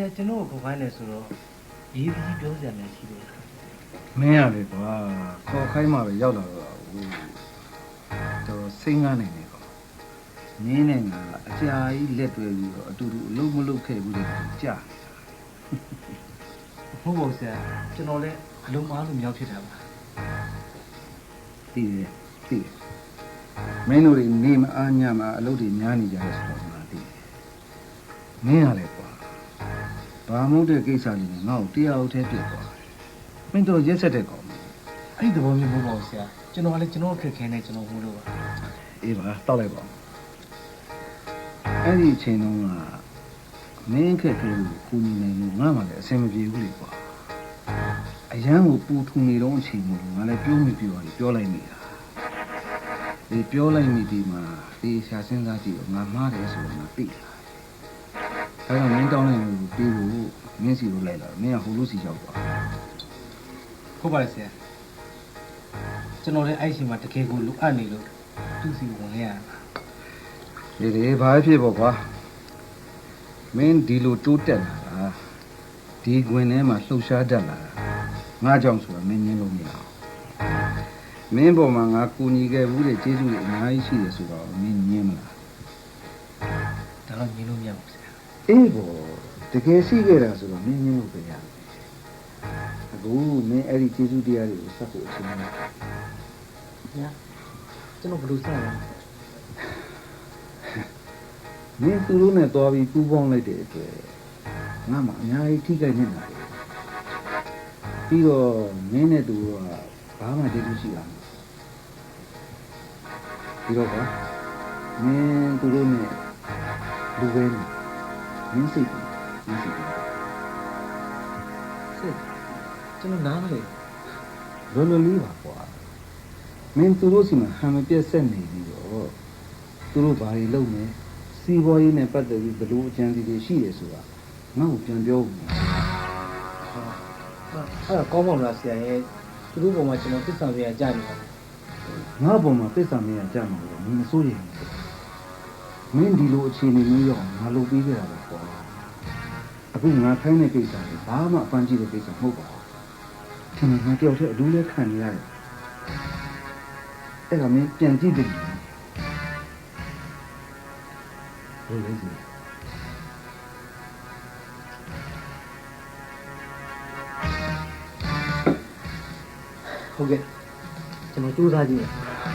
ရာကျွန်တော်ကိုခေါ်ခိုင်းတယ်ဆိုတော့ရေးပြီးပြောစရာများရှိလို့လားမင်းရတယ်ကွာခေါ်ခိုင်းမှပဲရောက်လာတော့ဟိုတော့စိတ်ငားနေနေကွာမင်းနဲ့ငါအကြာကြီးလက်တွဲပြီးတော့အတူတူအလုံးမလုံးခဲ့ဘူးလေကြာဟုတ်ပါဘူးဆရာကျွန်တော်လည်းအလုံးမားလို့မြောက်ဖြစ်တာပါသိတယ်သိတယ်မင်းတို့တွေနေမအားညမှာအလုပ်တွေများနေကြတယ်ဆိုတော့ငါသိတယ်မင်းရလဲကွာ ဘာမို့တဲ့ကိစ္စလေးနဲ့ငါ့ကိုတရားဟုတ်သေးပြစ်သွားတယ်မင်းတို့ရက်ဆက်တဲ့ကောင်အဲ့ဒီသဘောမျိုးမဟုတ်ပါဘူးဆရာကျွန်တော်ကလည်းကျွန်တော်ခက်ခဲနေကျွန်တော်ဟုတ်လို့ပါအေးပါတောက်လိုက်ပါဦးအဲ့ဒီအချိန်တုန်းကမင်းခက်ကလေးကိုကူညီနိုင်လို့ငါမှလည်းအဆင်မပြေဘူးလေကွာအရန်ကိုပူထူနေတော့အချိန်မို့လို့ငါလည်းပြောမိပြောတယ်ပြောလိုက်နေတာဒီပြောလိုက်မိဒီမှာဒီရှာစဉ်းစားကြည့်တော့ငါမှားတယ်ဆိုတော့ငါသိတာ အဲ့တော့မင်းတောင်းလိုက်လို့ပြီးဖို့မင်းစီကိုလိုက်လာတော့မင်းကဟိုလိုစီရောက်သွားဟုတ်ပါတယ်ဆရာကျွန်တော်လည်းအဲ့ဒီအချိန်မှာတကယ်ကိုလိုအပ်နေလို့သူ့စီကိုဝင်ခဲ့ရတာပါဒီဒီဘာဖြစ်ပေါ့ကွာမင်းဒီလိုတိုးတက်လာတာဒီခွင်ထဲမှာလှုပ်ရှားတတ်လာတာငါကြောင့်ဆိုတာမင်းငင်းလို့မရအောင်မင်းပေါ်မှာငါကူညီခဲ့ဘူးတဲ့ကျေးဇူးတွေအများကြီးရှိတယ်ဆိုတော့မင်းငင်းမလားဒါတော့ညင်းလို့မရဘူးဆရာ အေးဘောတကယ်ရှိခဲ့တာဆိုတော့မင်းငင်းလို့ပဲရမယ်အခုမင်းအဲ့ဒီကျေးဇူးတရားတွေကိုစပ်ဖို့အချိန်နဲ့ညာကျွန်တော်ဘယ်လိုဆက်ရလဲမင်းသူတို့နဲ့တွားပြီးပူးပေါင်းလိုက်တဲ့အတွက်ငါမှအများကြီးထိခိုက်နေတာလေပြီးတော့မင်းနဲ့သူကဘာမှကျေးဇူးရှိတာမဟုတ်ပြီးတော့ကွာမင်းသူတို့နဲ့လူပဲနေ မင်းစိတ်ကြီးမင်းစိတ်ကြီးဆက်ကျွန်တော်နားမလဲလောလောလေးပါကွာမင်းသူတို့စီမှာဟန်မပြတ်ဆက်နေပြီးတော့သူတို့ဘာတွေလုပ်မယ်စီးပွားရေးနဲ့ပတ်သက်ပြီးဘယ်လိုအကြံစီတွေရှိတယ်ဆိုတာငါ့ကိုပြန်ပြောဦးမယ်ဟာအဲ့ဒါကောင်းပါမလားဆရာရဲ့သူတို့ပုံမှာကျွန်တော်သစ္စာပြရကြနေပါဘူးငါ့ဘုံမှာပစ္စာမင်းရကြမှာလို့မင်းမစိုးရိမ်ဘူး မင်းဒီလိုအခြေအနေမျိုးရောက်ငါလုပ်ပြီးခဲ့တာပဲကွာအခုငါခိုင်းတဲ့ကိစ္စတွေဘာမှအပန်းကြည့်တဲ့ကိစ္စမဟုတ်ပါဘူးထင်တယ်ငါတယောက်တည်းအလူးလဲခံနေရတယ်အဲ့ဒါမင်းပြန်ကြည့်တယ်ဘယ်လိုလဲဟုတ်ကဲ့ကျွန်တော်စူးစမ်းကြည့်မယ်